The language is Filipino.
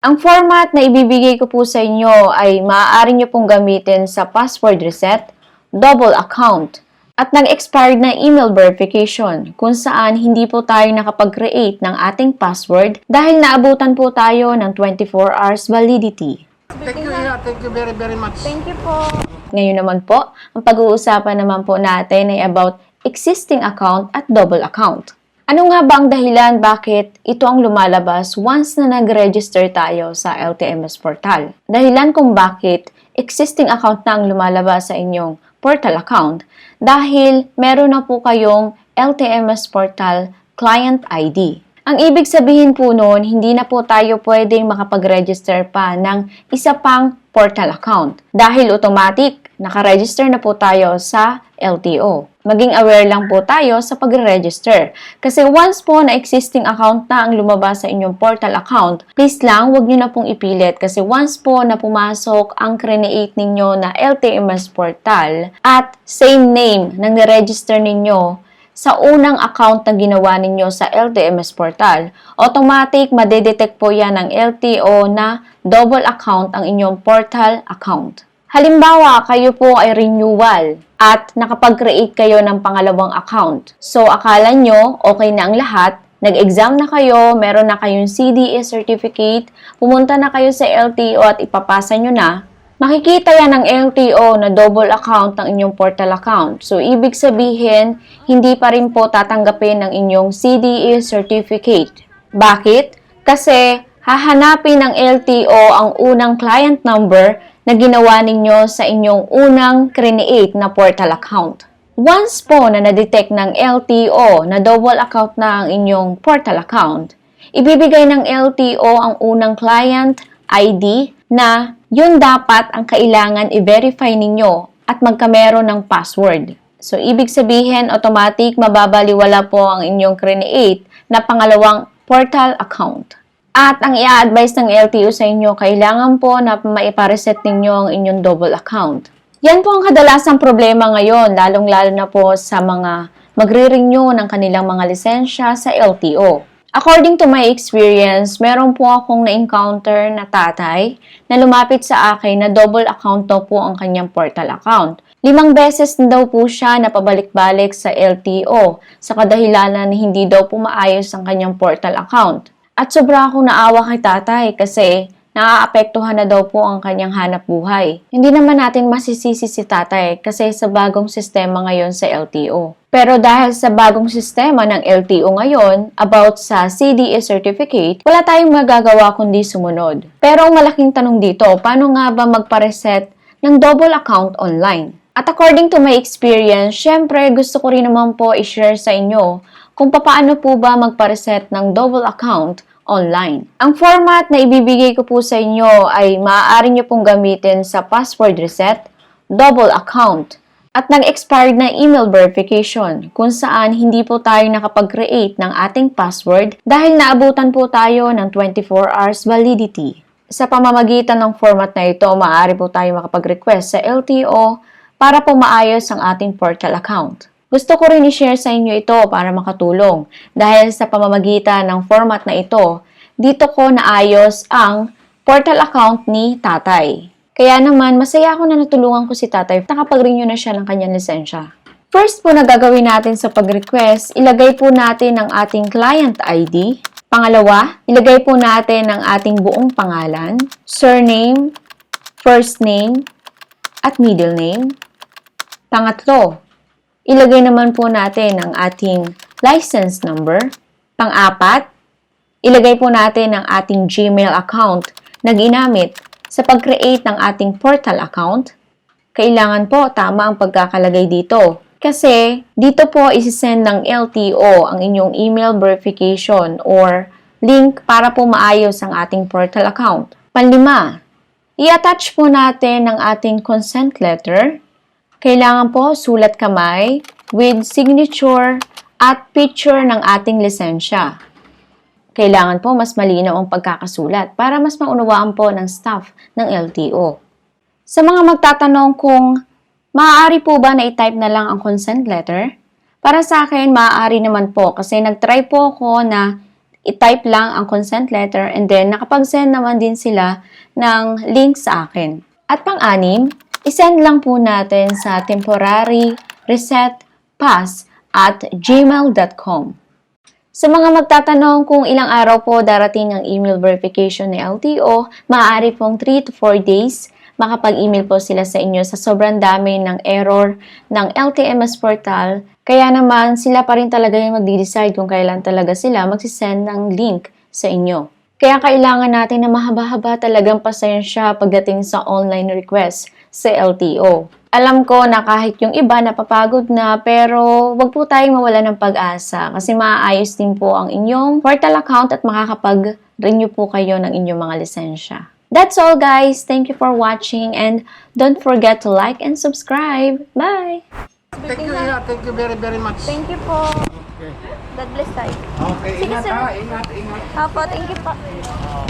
Ang format na ibibigay ko po sa inyo ay maaari nyo pong gamitin sa password reset, double account, at nag-expired na email verification kung saan hindi po tayo nakapag-create ng ating password dahil naabutan po tayo ng 24 hours validity. Thank you, Ina. Thank you very, very much. Thank you po. Ngayon naman po, ang pag-uusapan naman po natin ay about existing account at double account. Ano nga ba ang dahilan bakit ito ang lumalabas once na nag-register tayo sa LTMS portal? Dahilan kung bakit existing account na ang lumalabas sa inyong portal account dahil meron na po kayong LTMS portal client ID. Ang ibig sabihin po noon, hindi na po tayo pwedeng makapag-register pa ng isa pang portal account dahil automatic nakaregister na po tayo sa LTO. Maging aware lang po tayo sa pagre-register. Kasi once po na existing account na ang lumabas sa inyong portal account, please lang huwag nyo na pong ipilit kasi once po na pumasok ang create ninyo na LTMS portal at same name ng niregister ninyo sa unang account na ginawa ninyo sa LTMS portal, automatic madedetect po yan ng LTO na double account ang inyong portal account. Halimbawa, kayo po ay renewal at nakapag-create kayo ng pangalawang account. So, akala nyo okay na ang lahat, nag-exam na kayo, meron na kayong CDE certificate, pumunta na kayo sa LTO at ipapasa nyo na, makikita yan ng LTO na double account ng inyong portal account. So, ibig sabihin, hindi pa rin po tatanggapin ng inyong CDE certificate. Bakit? Kasi hahanapin ng LTO ang unang client number na ginawa ninyo sa inyong unang create na portal account. Once po na na-detect ng LTO na double account na ang inyong portal account, ibibigay ng LTO ang unang client ID na yun dapat ang kailangan i-verify ninyo at magkamero ng password. So, ibig sabihin, automatic mababaliwala po ang inyong create na pangalawang portal account. At ang i-advise ng LTO sa inyo, kailangan po na maipareset ninyo ang inyong double account. Yan po ang kadalasang problema ngayon, lalong-lalo na po sa mga magre-renew ng kanilang mga lisensya sa LTO. According to my experience, meron po akong na-encounter na tatay na lumapit sa akin na double account daw po ang kanyang portal account. Limang beses na daw po siya napabalik-balik sa LTO sa kadahilanan na hindi daw po maayos ang kanyang portal account. At sobra akong naawa kay tatay kasi naaapektuhan na daw po ang kanyang hanap buhay. Hindi naman natin masisisi si tatay kasi sa bagong sistema ngayon sa LTO. Pero dahil sa bagong sistema ng LTO ngayon about sa CDE certificate, wala tayong magagawa kundi sumunod. Pero ang malaking tanong dito, paano nga ba magpa-reset ng double account online? At according to my experience, syempre gusto ko rin naman po i-share sa inyo kung paano po ba magpa-reset ng double account online. Ang format na ibibigay ko po sa inyo ay maaari nyo pong gamitin sa password reset, double account, at nag-expired na email verification kung saan hindi po tayo nakapag-create ng ating password dahil naabutan po tayo ng 24 hours validity. Sa pamamagitan ng format na ito, maaari po tayo makapag-request sa LTO para po maayos ang ating portal account. Gusto ko rin i-share sa inyo ito para makatulong dahil sa pamamagitan ng format na ito, dito ko naayos ang portal account ni tatay. Kaya naman, masaya ako na natulungan ko si tatay. Nakapag-renew na siya ng kanyang lisensya. First po na gagawin natin sa pag-request, ilagay po natin ang ating client ID. Pangalawa, ilagay po natin ang ating buong pangalan, surname, first name, at middle name. Pangatlo, ilagay naman po natin ang ating license number. Pang-apat, ilagay po natin ang ating Gmail account na ginamit sa pag-create ng ating portal account. Kailangan po tama ang pagkakalagay dito. Kasi dito po isisend ng LTO ang inyong email verification or link para po maayos ang ating portal account. Panlima, i-attach po natin ang ating consent letter kailangan po sulat kamay with signature at picture ng ating lisensya. Kailangan po mas malinaw ang pagkakasulat para mas maunawaan po ng staff ng LTO. Sa mga magtatanong kung maaari po ba na i-type na lang ang consent letter, para sa akin maaari naman po kasi nag-try po ako na i-type lang ang consent letter and then nakapag-send naman din sila ng link sa akin. At pang-anim, isend lang po natin sa temporary reset pass at gmail.com. Sa mga magtatanong kung ilang araw po darating ang email verification ni LTO, maaari pong 3 to 4 days makapag-email po sila sa inyo sa sobrang dami ng error ng LTMS portal. Kaya naman sila pa rin talaga yung magdi-decide kung kailan talaga sila magsisend ng link sa inyo. Kaya kailangan natin na mahaba-haba talagang pasensya pagdating sa online request sa LTO. Alam ko na kahit yung iba napapagod na pero wag po tayong mawala ng pag-asa kasi maaayos din po ang inyong portal account at makakapag-renew po kayo ng inyong mga lisensya. That's all guys. Thank you for watching and don't forget to like and subscribe. Bye! Thank you, Ina. Thank you very, very much. Thank you po. Okay. God bless tayo. Okay, Sige, ingat sir. ha. Ingat, ingat. Apo, thank you po. Oh,